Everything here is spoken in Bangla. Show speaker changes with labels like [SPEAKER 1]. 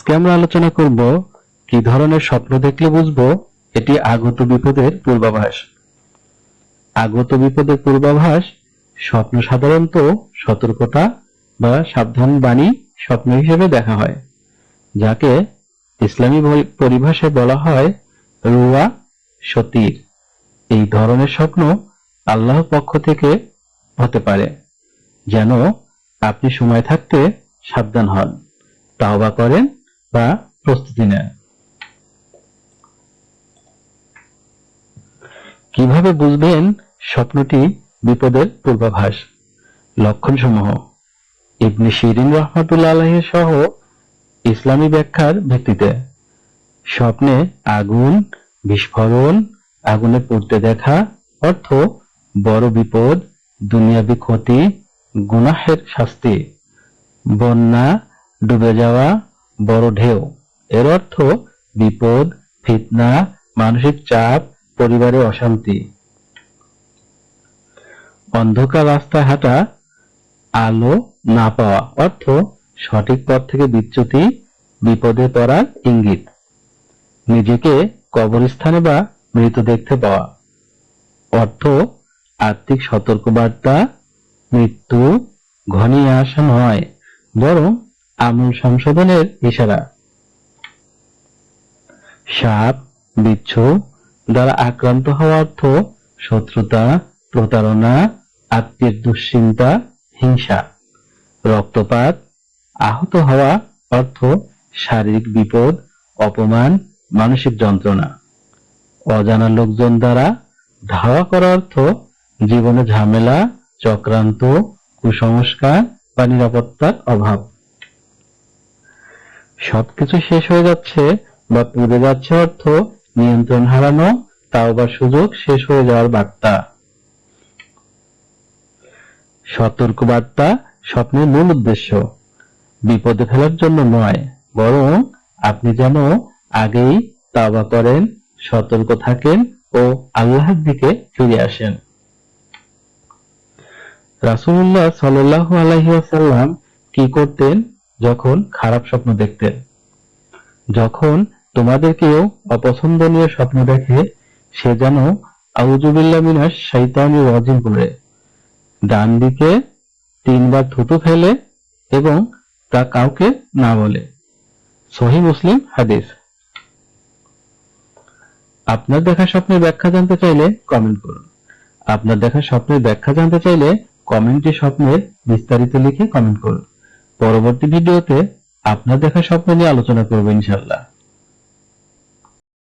[SPEAKER 1] আজকে আমরা আলোচনা করব, কি ধরনের স্বপ্ন দেখলে বুঝব? এটি আগত বিপদের পূর্বাভাস। আগত বিপদের পূর্বাভাস, স্বপ্ন সাধারণত সতর্কতা বা সাবধান বাণী স্বপ্ন হিসেবে দেখা হয়, যাকে ইসলামী পরিভাষায় বলা হয় রুয়া সতীর। এই ধরনের স্বপ্ন আল্লাহর পক্ষ থেকে হতে পারে, যেন আপনি সময় থাকতে সাবধান হন। তাওবা করেন বা প্রস্তুতি নেন। কীভাবে বুঝবেন স্বপ্নটি বিপদের পূর্বাভাস? লক্ষণসমূহ। ইবনে শিরিন রহমাতুল্লাহ আলাইহি সহ ইসলামী ব্যাখ্যার ভিত্তিতে। স্বপ্নে আগুন, বিস্ফোরণ, আগুনে পড়তে দেখা, অর্থ বড় বিপদ, দুনিয়াবি ক্ষতি, গুনাহের শাস্তি, বন্যা, ডুবে যাওয়া বড় ঢেউ। এর অর্থ বিপদ, ফিতনা, মানসিক চাপ, পরিবারে অশান্তি। অন্ধকার রাস্তায় হাঁটা, আলো না পাওয়া। অর্থ সঠিক পথ থেকে বিচ্যুতি, বিপদে পড়ার ইঙ্গিত। নিজেকে কবরস্থানে বা মৃত দেখতে পাওয়া। অর্থ আর্থিক সতর্কবার্তা, মৃত্যু ঘনিয়ে আসা নয়, বরং আমূল সংশোধনের ইশারা। সাপ, বিচ্ছু দ্বারা আক্রান্ত হওয়া অর্থ শত্রুতা, প্রতারণা আত্মীয় দুশ্চিন্তা, হিংসা। রক্তপাত, আহত হওয়া অর্থ শারীরিক বিপদ, অপমান, মানসিক যন্ত্রণা। অজানা লোকজন দ্বারা ধাওয়া করা অর্থ জীবনে ঝামেলা, চক্রান্ত, কুসংস্কার বা নিরাপত্তার অভাব। সবকিছু শেষ হয়ে যাচ্ছে, বা পুড়ে যাচ্ছে অর্থ, নিয়ন্ত্রণ হারানো, তাও বা সুযোগ শেষ হয়ে যাওয়ার বার্তা। সতর্ক বার্তা স্বপ্নের মূল উদ্দেশ্য। বিপদে ফেলার জন্য নয়, বরং আপনি যেন আগেই তাওবা করেন, সতর্ক থাকেন ও আল্লাহর দিকে ফিরে আসেন। রাসূলুল্লাহ সাল্লাল্লাহু আলাইহি ওয়াসাল্লাম কি করতেন? যখন খারাপ স্বপ্ন দেখতেন যখন তোমাদের কেউ অপছন্দনীয় স্বপ্ন দেখে, সে যেন আউযুবিল্লাহ মিনাশ শাইতানির রাজিম বলে ডান দিকে তিনবার থুতু ফেলে এবং তা কাউকে না বলে। সহি মুসলিম হাদিস। আপনার দেখা স্বপ্নের ব্যাখ্যা জানতে চাইলে কমেন্ট করুন। আপনার দেখা স্বপ্নের ব্যাখ্যা জানতে চাইলে কমেন্টে স্বপ্নের বিস্তারিত লিখে কমেন্ট করুন। পরবর্তী ভিডিওতে আপনার দেখা স্বপ্ন নিয়ে আলোচনা করব ইনশাল্লাহ